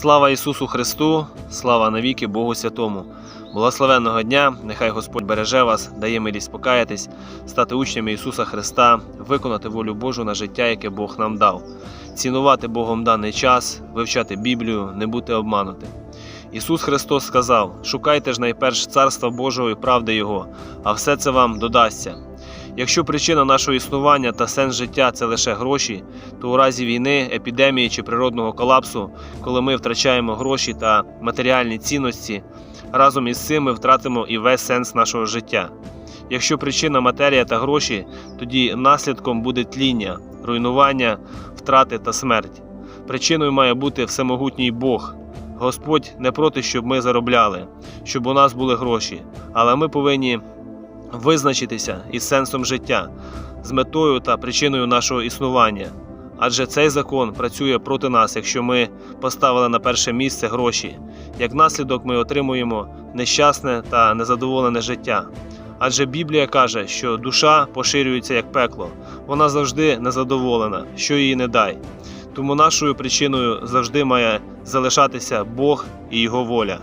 Слава Ісусу Христу, слава навіки Богу Святому. Благословенного дня, нехай Господь береже вас, дає милість покаятись, стати учнями Ісуса Христа, виконати волю Божу на життя, яке Бог нам дав, цінувати Богом даний час, вивчати Біблію, не бути обманутим. Ісус Христос сказав: Шукайте ж найперш царства Божого і правди Його, а все це вам додасться. Якщо причина нашого існування та сенс життя це лише гроші, то у разі війни, епідемії чи природного колапсу, коли ми втрачаємо гроші та матеріальні цінності, разом із цим ми втратимо і весь сенс нашого життя. Якщо причина матерія та гроші, тоді наслідком буде тління, руйнування, втрати та смерть. Причиною має бути всемогутній Бог. Господь не проти, щоб ми заробляли, щоб у нас були гроші, але ми повинні визначитися із сенсом життя, з метою та причиною нашого існування. Адже цей закон працює проти нас, якщо ми поставили на перше місце гроші. Як наслідок ми отримуємо нещасне та незадоволене життя. Адже Біблія каже, що душа поширюється як пекло, вона завжди незадоволена, що їй не дай. Тому нашою причиною завжди має залишатися Бог і Його воля.